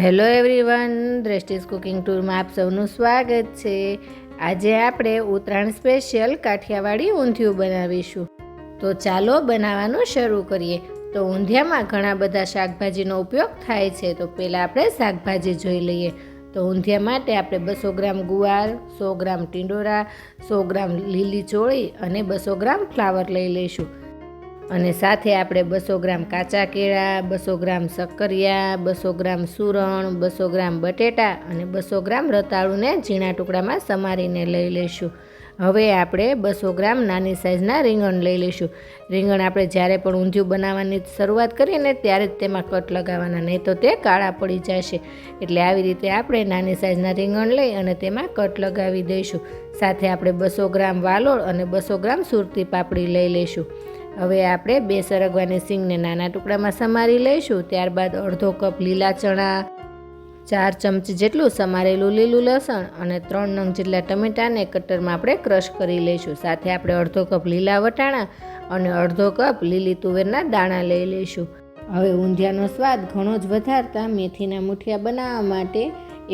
Hello everyone, દ્રષ્ટિસ cooking ટૂરમાં આપ સૌનું સ્વાગત છે. આજે આપણે ઉત્તરાયણ સ્પેશિયલ કાઠિયાવાડી ઊંધિયું બનાવીશું. તો ચાલો બનાવવાનું શરૂ કરીએ. તો ઊંધિયામાં ઘણા બધા શાકભાજીનો ઉપયોગ થાય છે. તો પહેલાં આપણે શાકભાજી જોઈ લઈએ. તો ઊંધિયા માટે આપણે બસો ગ્રામ ગુવાર, સો ગ્રામ ટીંડોરા, સો ગ્રામ લીલી ચોળી અને બસો ગ્રામ ફ્લાવર લઈ લઈશું. અને સાથે આપણે બસો ગ્રામ કાચા કેળા, બસો ગ્રામ શક્કરિયા, બસો ગ્રામ સુરણ, બસો ગ્રામ બટેટા અને બસો ગ્રામ રતાળુને ઝીણા ટુકડામાં સમારીને લઈ લઈશું. હવે આપણે બસો ગ્રામ નાની સાઇઝના રીંગણ લઈ લઈશું. રીંગણ આપણે જ્યારે પણ ઊંધિયું બનાવવાની શરૂઆત કરીએ ને ત્યારે જ તેમાં કટ લગાવવાના, નહીં તો તે કાળા પડી જશે. એટલે આવી રીતે આપણે નાની સાઇઝના રીંગણ લઈ અને તેમાં કટ લગાવી દઈશું. સાથે આપણે બસો ગ્રામ વાલોળ અને બસો ગ્રામ સુરતી પાપડી લઈ લઈશું. હવે આપણે બે સરગવાની સિંગને નાના ટુકડામાં સમારી લઈશું, ત્યારબાદ અડધો કપ લીલા ચણા, ચાર ચમચી જેટલું સમારેલું લીલું લસણ અને ત્રણ નંગ જેટલા ટમેટાને કટરમાં આપણે ક્રશ કરી લઈશું. સાથે આપણે અડધો કપ લીલા વટાણા અને અડધો કપ લીલી તુવેરના દાણા લઈ લઈશું. હવે ઊંધિયાનો સ્વાદ ઘણો જ વધારતા મેથીના મુઠિયા બનાવવા માટે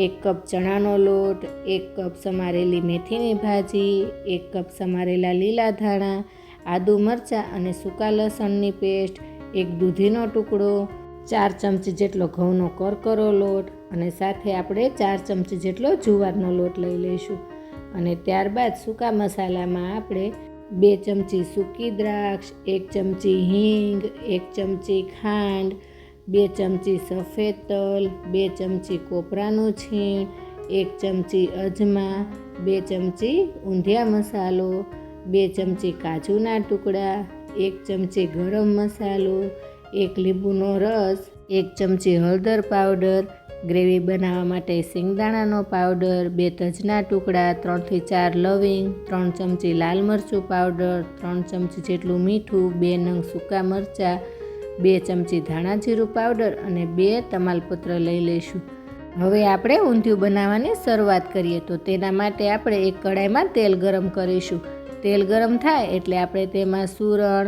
એક કપ ચણાનો લોટ, એક કપ સમારેલી મેથીની ભાજી, એક કપ સમારેલા લીલા ધાણા આદુ મરચાં અને સૂકા લસણની પેસ્ટ, એક દૂધીનો ટુકડો, ચાર ચમચી જેટલો ઘઉંનો કરકરો લોટ અને સાથે આપણે ચાર ચમચી જેટલો જુવારનો લોટ લઈ લઈશું. અને ત્યારબાદ સૂકા મસાલામાં આપણે બે ચમચી સૂકી દ્રાક્ષ, એક ચમચી હિંગ, એક ચમચી ખાંડ, બે ચમચી સફેદ તલ, બે ચમચી કોપરાનું છીણ, એક ચમચી અજમા, બે ચમચી ઊંધિયા મસાલો બે ચમચી કાજુના ટુકડા, એક ચમચી ગરમ મસાલો, એક લીંબુનો રસ, એક ચમચી હળદર પાવડર, ગ્રેવી બનાવવા માટે સિંગદાણાનો પાવડર, બે તજના ટુકડા, ત્રણથી ચાર લવિંગ, ત્રણ ચમચી લાલ મરચું પાવડર, ત્રણ ચમચી જેટલું મીઠું, બે નંગ સૂકા મરચાં, બે ચમચી ધાણા જીરું પાવડર અને બે તમાલપત્ર લઈ લઈશું. હવે આપણે ઊંધિયું બનાવવાની શરૂઆત કરીએ તો તેના માટે આપણે એક કડાઈમાં તેલ ગરમ કરીશું. તેલ ગરમ થાય એટલે આપણે તેમાં સુરણ,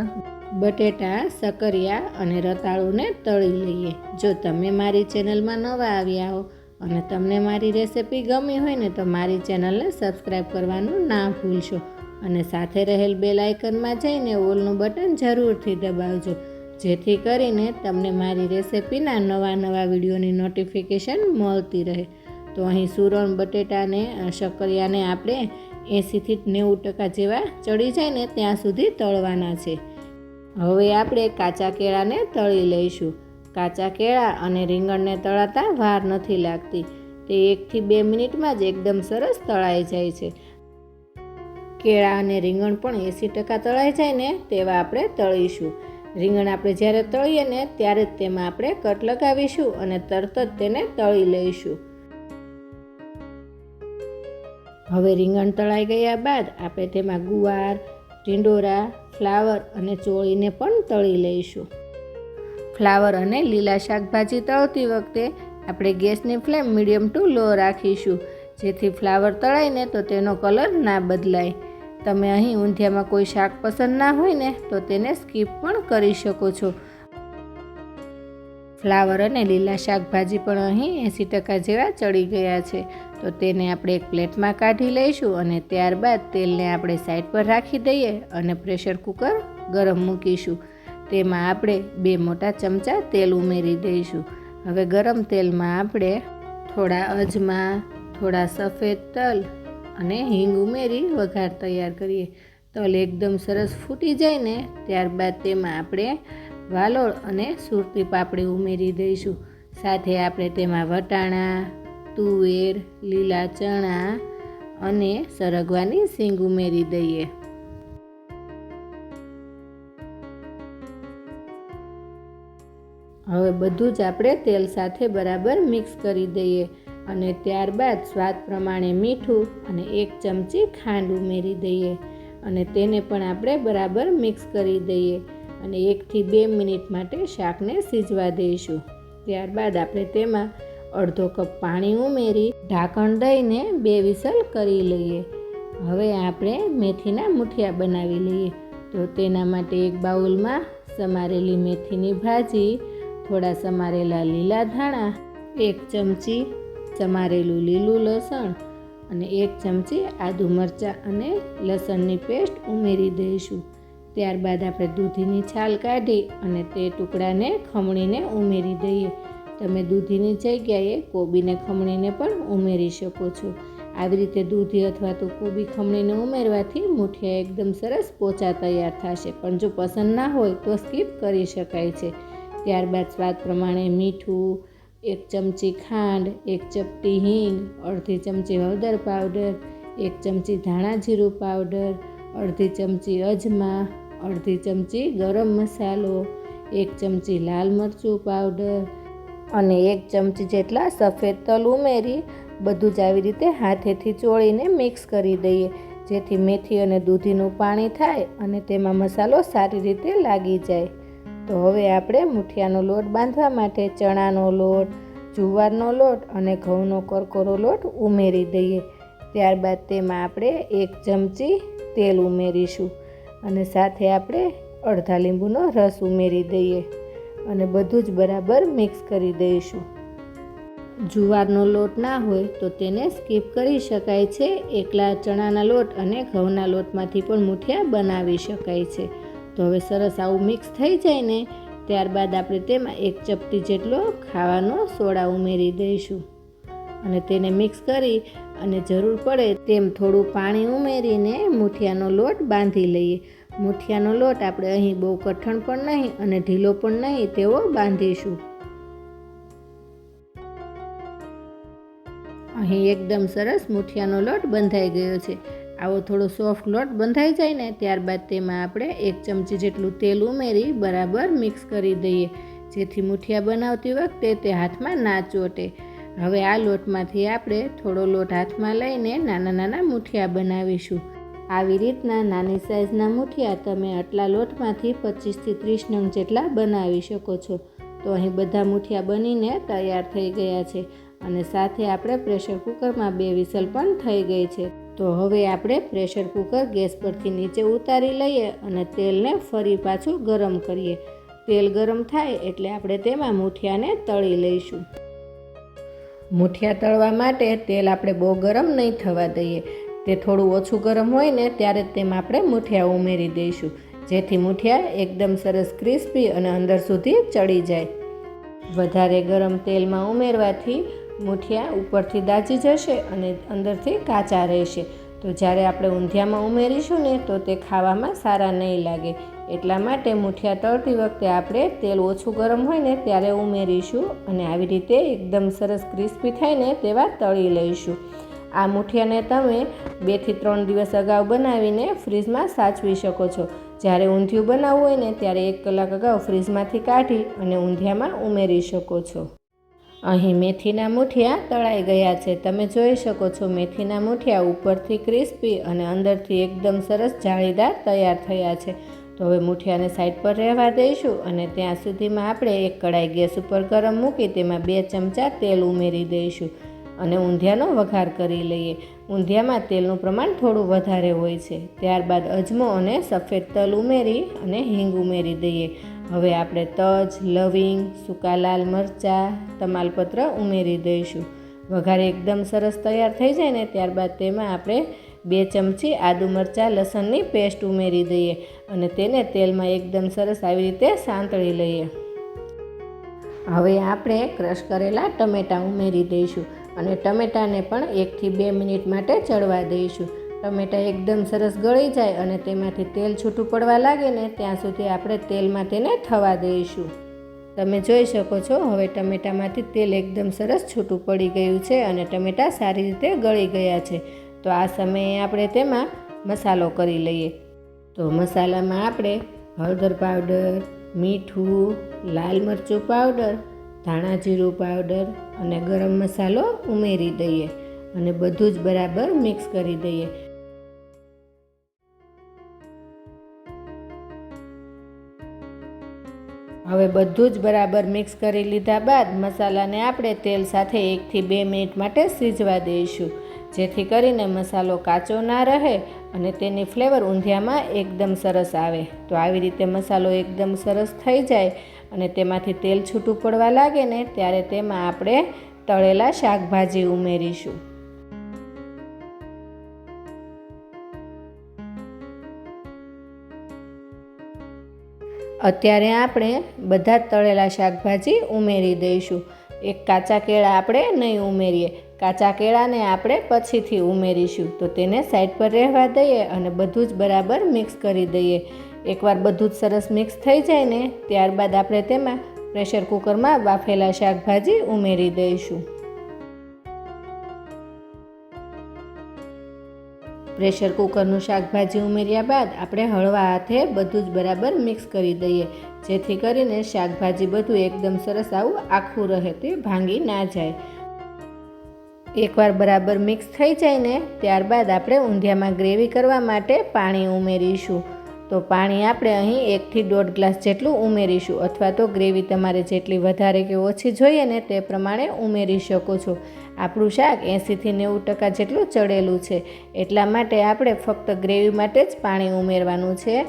બટેટા સકરિયા અને રતાળુને તળી લઈએ. જો તમે મારી ચેનલમાં નવા આવ્યા હો અને તમને મારી રેસિપી ગમી હોય ને તો મારી ચેનલને સબસ્ક્રાઈબ કરવાનું ના ભૂલશો. અને સાથે રહેલ બેલ આઇકનમાં જઈને ઓલનું બટન જરૂરથી દબાવજો. જેથી કરીને તમને મારી રેસિપીના નવા નવા વિડીયોની નોટિફિકેશન મળતી રહે. તો અહીં સુરણ, બટેટાને શક્કરિયાને આપણે એંસીથી નેવું ટકા જેવા ચડી જાય ને ત્યાં સુધી તળવાના છે. હવે આપણે કાચા કેળાને તળી લઈશું. કાચા કેળા અને રીંગણને તળાતા વાર નથી લાગતી. તે એકથી બે મિનિટમાં જ એકદમ સરસ તળાઈ જાય છે. કેળા અને રીંગણ પણ એંસી ટકા તળાઈ જાય ને તેવા આપણે તળીશું. રીંગણ આપણે જ્યારે તળીએ ને ત્યારે જ તેમાં આપણે કટ લગાવીશું અને તરત જ તેને તળી લઈશું. હવે રીંગણ તળાઈ ગયા બાદ આપણે તેમાં ગુવાર ટીંડોરા ફ્લાવર અને ચોળીને પણ તળી લઈશું. ફ્લાવર અને લીલા શાકભાજી તળતી વખતે આપણે ગેસની ફ્લેમ મીડિયમ ટુ લો રાખીશું. જેથી ફ્લાવર તળાઈને તો તેનો કલર ના બદલાય. તમે અહીં ઊંધિયામાં કોઈ શાક પસંદ ના હોય ને તો તેને સ્કીપ પણ કરી શકો છો. ફ્લાવર અને લીલા શાકભાજી પણ અહીં એંસી ટકા જેવા ચડી ગયા છે. તો તેને આપણે એક પ્લેટમાં કાઢી લઈશું અને ત્યારબાદ તેલને આપણે સાઈડ પર રાખી દઈએ અને પ્રેશર કુકર ગરમ મૂકીશું. તેમાં આપણે બે મોટા ચમચા તેલ ઉમેરી દઈશું. હવે ગરમ તેલમાં આપણે થોડા અજમા, થોડા સફેદ તલ અને હિંગ ઉમેરી વઘાર તૈયાર કરીએ. તલ એકદમ સરસ ફૂટી જાય ને ત્યારબાદ તેમાં આપણે વાલોળ અને સુરતી પાપડી ઉમેરી દઈશું. સાથે આપણે તેમાં વટાણા તુવેર, લીલા ચણા અને સરગવાની સિંગ ઉમેરી દઈએ. હવે બધું જ આપણે તેલ સાથે બરાબર મિક્સ કરી દઈએ અને ત્યારબાદ સ્વાદ પ્રમાણે મીઠું અને એક ચમચી ખાંડ ઉમેરી દઈએ અને તેને પણ આપણે બરાબર મિક્સ કરી દઈએ અને એકથી બે મિનિટ માટે શાકને સીજવા દઈશું. ત્યારબાદ આપણે તેમાં અડધો કપ પાણી ઉમેરી ઢાંકણ દઈને બે વિસલ કરી લઈએ. હવે આપણે મેથીના મુઠિયા બનાવી લઈએ. તો તેના માટે એક બાઉલમાં સમારેલી મેથીની ભાજી, થોડા સમારેલા લીલા ધાણા, એક ચમચી સમારેલું લીલું લસણ અને એક ચમચી આદુ મરચાં અને લસણની પેસ્ટ ઉમેરી દઈશું. ત્યારબાદ આપણે દૂધીની છાલ કાઢી અને તે ટુકડાને ખમણીને ઉમેરી દઈએ. તમે દૂધીની જગ્યાએ કોબીને ખમણીને પણ ઉમેરી શકો છો. આવી રીતે દૂધી અથવા તો કોબી ખમણીને ઉમેરવાથી મુઠિયા એકદમ સરસ પોચા તૈયાર થશે. પણ જો પસંદ ના હોય તો સ્કીપ કરી શકાય છે. ત્યારબાદ સ્વાદ પ્રમાણે મીઠું, એક ચમચી ખાંડ, એક ચપટી હિંગ, અડધી ચમચી હળદર પાવડર, એક ચમચી ધાણા જીરું પાવડર, અડધી ચમચી અજમા, અડધી ચમચી ગરમ મસાલો, એક ચમચી લાલ મરચું પાવડર અને એક ચમચી જેટલા સફેદ તલ ઉમેરી, બધું જ આવી રીતે હાથેથી ચોળીને મિક્સ કરી દઈએ, જેથી મેથી અને દૂધીનું પાણી થાય અને તેમાં મસાલો સારી રીતે લાગી જાય. તો હવે આપણે મુઠિયાનો લોટ બાંધવા માટે ચણાનો લોટ, જુવારનો લોટ અને ઘઉંનો કરકોરો લોટ ઉમેરી દઈએ. ત્યારબાદ તેમાં આપણે એક ચમચી તેલ ઉમેરીશું અને સાથે આપણે અડધા લીંબુનો રસ ઉમેરી દઈએ. અને બધું જ બરાબર મિક્સ કરી દઈશું. જુવારનો લોટ ના હોય તો તેને સ્કીપ કરી શકાય છે. એકલા ચણાના લોટ અને ઘઉંના લોટમાંથી પણ મૂઠિયા બનાવી શકાય છે. તો હવે સરસ આવું મિક્સ થઈ જાય ને, ત્યારબાદ આપણે તેમાં એક ચપટી જેટલો ખાવાનો સોડા ઉમેરી દઈશું. અને તેને મિક્સ કરી અને જરૂર પડે તેમ થોડું પાણી ઉમેરીને મૂઠિયાનો લોટ બાંધી લઈએ. મુઠિયાનો લોટ આપણે અહીં બહુ કઠણ પણ નહીં અને ઢીલો પણ નહીં તેવો બાંધીશું. અહીં એકદમ સરસ મુઠિયાનો લોટ બંધાઈ ગયો છે. આવો થોડો સોફ્ટ લોટ બંધાઈ જાય ને ત્યારબાદ તેમાં આપણે એક ચમચી જેટલું તેલ ઉમેરી બરાબર મિક્સ કરી દઈએ. જેથી મુઠિયા બનાવતી વખતે તે હાથમાં ના ચોટે. હવે આ લોટમાંથી આપણે થોડો લોટ હાથમાં લઈને નાના નાના મુઠિયા બનાવીશું. આવી રીતના નાની સાઇઝના મુઠિયા તમે આટલા લોટમાંથી પચીસથી ત્રીસ નંગ જેટલા બનાવી શકો છો. તો અહીં બધા મુઠિયા બનીને તૈયાર થઈ ગયા છે અને સાથે આપણે પ્રેશર કુકરમાં બે વિસલ પણ થઈ ગઈ છે. તો હવે આપણે પ્રેશર કુકર ગેસ પરથી નીચે ઉતારી લઈએ અને તેલને ફરી પાછું ગરમ કરીએ. તેલ ગરમ થાય એટલે આપણે તેમાં મૂઠિયાને તળી લઈશું. મૂઠિયા તળવા માટે તેલ આપણે બહુ ગરમ નહીં થવા દઈએ. તે થોડું ઓછું ગરમ હોય ને ત્યારે તેમાં આપણે મૂઠિયા ઉમેરી દઈશું, જેથી મૂઠિયા એકદમ સરસ ક્રિસ્પી અને અંદર સુધી ચડી જાય. વધારે ગરમ તેલમાં ઉમેરવાથી મૂઠિયા ઉપરથી દાજી જશે અને અંદરથી કાચા રહેશે. તો જ્યારે આપણે ઊંધિયામાં ઉમેરીશું ને તો તે ખાવામાં સારા નહીં લાગે. એટલા માટે મૂઠિયા તળતી વખતે આપણે તેલ ઓછું ગરમ હોય ને ત્યારે ઉમેરીશું અને આવી રીતે એકદમ સરસ ક્રિસ્પી થાય ને તેવા તળી લઈશું. આ મુઠિયાને તમે બેથી ત્રણ દિવસ અગાઉ બનાવીને ફ્રીજમાં સાચવી શકો છો. જ્યારે ઊંધિયું બનાવવું હોય ને, ત્યારે એક કલાક અગાઉ ફ્રીજમાંથી કાઢી અને ઊંધિયામાં ઉમેરી શકો છો. અહીં મેથીના મુઠિયા તળાઈ ગયા છે. તમે જોઈ શકો છો, મેથીના મુઠિયા ઉપરથી ક્રિસ્પી અને અંદરથી એકદમ સરસ જાળીદાર તૈયાર થયા છે. તો હવે મુઠિયાને સાઈડ પર રહેવા દઈશું અને ત્યાં સુધીમાં આપણે એક કડાઈ ગેસ ઉપર ગરમ મૂકી તેમાં બે ચમચા તેલ ઉમેરી દઈશું. અને ઊંધિયાનો વઘાર કરી લઈએ. ઊંધિયામાં તેલનું પ્રમાણ થોડું વધારે હોય છે. ત્યારબાદ અજમો અને સફેદ તલ ઉમેરી અને હિંગ ઉમેરી દઈએ. હવે આપણે તજ, લવિંગ, સૂકા લાલ મરચાં, તમાલપત્ર ઉમેરી દઈશું. વઘાર એકદમ સરસ તૈયાર થઈ જાય ને ત્યારબાદ તેમાં આપણે બે ચમચી આદુ મરચાં લસણની પેસ્ટ ઉમેરી દઈએ અને તેને તેલમાં એકદમ સરસ આવી રીતે સાંતળી લઈએ. હવે આપણે ક્રશ કરેલા ટમેટાં ઉમેરી દઈશું. અને ટમેટાને પણ એકથી બે મિનિટ માટે ચડવા દઈશું. ટમેટાં એકદમ સરસ ગળી જાય અને તેમાંથી તેલ છૂટું પડવા લાગે ને ત્યાં સુધી આપણે તેલમાં તેને થવા દઈશું. તમે જોઈ શકો છો, હવે ટમેટામાંથી તેલ એકદમ સરસ છૂટું પડી ગયું છે અને ટમેટાં સારી રીતે ગળી ગયા છે. તો આ સમયે આપણે તેમાં મસાલો કરી લઈએ. તો મસાલામાં આપણે હળદર પાવડર, મીઠું, લાલ મરચું પાવડર, ધાણા જીરું પાવડર અને ગરમ મસાલો ઉમેરી દઈએ અને બધું જ બરાબર મિક્સ કરી દઈએ. હવે બધું જ બરાબર મિક્સ કરી લીધા બાદ મસાલાને આપણે તેલ સાથે એકથી બે મિનિટ માટે સીજવા દઈશું. જેથી કરીને મસાલો કાચો ના રહે અને તેની ફ્લેવર ઊંધિયામાં એકદમ સરસ આવે. તો આવી રીતે મસાલો એકદમ સરસ થઈ જાય અને તેમાંથી તેલ છૂટું પડવા લાગે ને ત્યારે તેમાં આપણે તળેલા શાકભાજી ઉમેરીશું. અત્યારે આપણે બધા તળેલા શાકભાજી ઉમેરી દઈશું. એક કાચા કેળા આપણે નહીં ઉમેરીએ. કાચા કેળાને આપણે પછીથી ઉમેરીશું. તો તેને સાઈડ પર રહેવા દઈએ અને બધું જ બરાબર મિક્સ કરી દઈએ. એકવાર બધું જ સરસ મિક્સ થઈ જાય ને, ત્યારબાદ આપણે તેમાં પ્રેશર કુકરમાં બાફેલા શાકભાજી ઉમેરી દઈશું. પ્રેશર કુકરનું શાકભાજી ઉમેર્યા બાદ આપણે હળવા હાથે બધું જ બરાબર મિક્સ કરી દઈએ, જેથી કરીને શાકભાજી બધું એકદમ સરસ આવું આખું રહે તે ભાંગી ના જાય. એકવાર બરાબર મિક્સ થઈ જાય ને, ત્યારબાદ આપણે ઊંધિયામાં ગ્રેવી કરવા માટે પાણી ઉમેરીશું. તો પાણી આપણે અહીં એકથી દોઢ ગ્લાસ જેટલું ઉમેરીશું અથવા તો ગ્રેવી તમારે જેટલી વધારે કે ઓછી જોઈએ ને તે પ્રમાણે ઉમેરી શકો છો. આપણું શાક એંસીથી નેવું ટકા જેટલું ચડેલું છે. એટલા માટે આપણે ફક્ત ગ્રેવી માટે જ પાણી ઉમેરવાનું છે.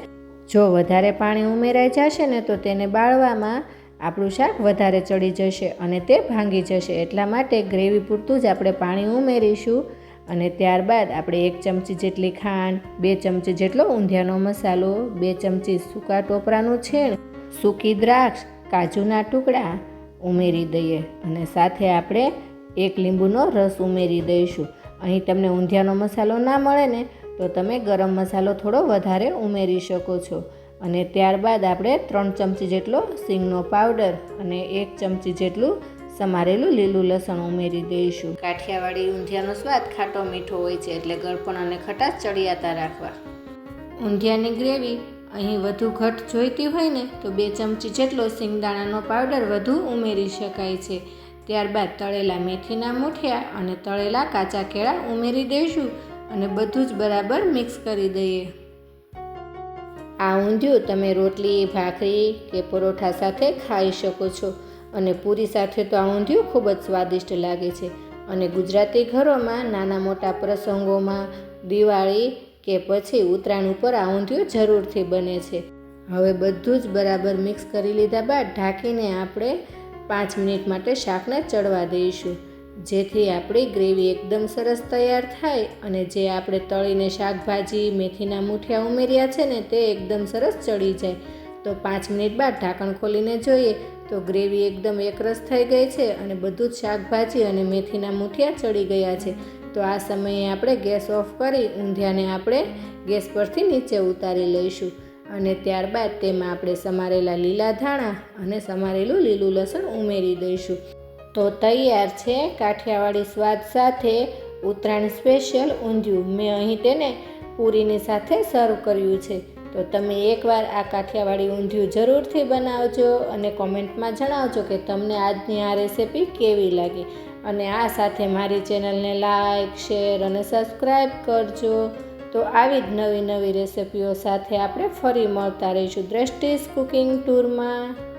જો વધારે પાણી ઉમેરાઈ જશે ને તો તેને બાળવામાં આપણું શાક વધારે ચડી જશે અને તે ભાંગી જશે. એટલા માટે ગ્રેવી પૂરતું જ આપણે પાણી ઉમેરીશું. અને ત્યારબાદ આપણે એક ચમચી જેટલી ખાંડ, બે ચમચી જેટલો ઊંધિયાનો મસાલો, બે ચમચી સૂકા ટોપરાનું છીણ, સૂકી દ્રાક્ષ, કાજુના ટુકડા ઉમેરી દઈએ અને સાથે આપણે એક લીંબુનો રસ ઉમેરી દઈશું. અહીં તમને ઊંધિયાનો મસાલો ના મળે ને, તો તમે ગરમ મસાલો થોડો વધારે ઉમેરી શકો છો. અને ત્યારબાદ આપણે ત્રણ ચમચી જેટલો સિંગનો પાવડર અને એક ચમચી જેટલું સમારેલું લીલું લસણ ઉમેરી દઈશું. કાઠિયાવાડી ઊંધિયાનો સ્વાદ ખાટો મીઠો હોય છે, એટલે ગળપણ અને ખટાશ ચડિયાતા રાખવા. ઊંધિયાની ગ્રેવી અહીં વધુ ઘટ જોઈતી હોય ને, તો બે ચમચી જેટલો સિંગદાણાનો પાવડર વધુ ઉમેરી શકાય છે. ત્યારબાદ તળેલા મેથીના મૂઠિયા અને તળેલા કાચા કેળા ઉમેરી દઈશું અને બધું જ બરાબર મિક્સ કરી દઈએ. આ ઊંધિયું તમે રોટલી, ભાખરી કે પરોઠા સાથે ખાઈ શકો છો. અને પૂરી સાથે તો આ ઊંધિયું ખૂબ જ સ્વાદિષ્ટ લાગે છે. અને ગુજરાતી ઘરોમાં નાના મોટા પ્રસંગોમાં દિવાળી કે પછી ઉત્તરાયણ ઉપર આ ઊંધિયું જરૂરથી બને છે. હવે બધું જ બરાબર મિક્સ કરી લીધા બાદ ઢાંકીને આપણે પાંચ મિનિટ માટે શાકને ચડવા દઈશું. જેથી આપણી ગ્રેવી એકદમ સરસ તૈયાર થાય અને જે આપણે તળીને શાકભાજી, મેથીના મૂઠિયા ઉમેર્યા છે ને તે એકદમ સરસ ચડી જાય. તો પાંચ મિનિટ બાદ ઢાંકણ ખોલીને જોઈએ તો ગ્રેવી એકદમ એકરસ થઈ ગઈ છે અને બધું જ શાકભાજી અને મેથીના મૂઠિયા ચડી ગયા છે. તો આ સમયે આપણે ગેસ ઓફ કરી ઊંધિયાને આપણે ગેસ પરથી નીચે ઉતારી લઈશું અને ત્યારબાદ તેમાં આપણે સમારેલા લીલા ધાણા અને સમારેલું લીલું લસણ ઉમેરી દઈશું. તો તૈયાર છે કાઠિયાવાડી સ્વાદ સાથે ઉત્તરાયણ સ્પેશિયલ ઊંધિયું. મેં અહીં તેને પૂરીની સાથે સર્વ કર્યું છે. તો તમે એકવાર આ કાઠિયાવાડી ઊંધિયું જરૂરથી બનાવજો અને કોમેન્ટમાં જણાવજો કે તમને આજની આ રેસિપી કેવી લાગી. અને આ સાથે મારી ચેનલને લાઇક શેર અને સબસ્ક્રાઈબ કરજો. તો આવી જ નવી નવી રેસિપીઓ સાથે આપણે ફરી મળતા રહીશું દ્રષ્ટિસ કુકિંગ ટૂરમાં.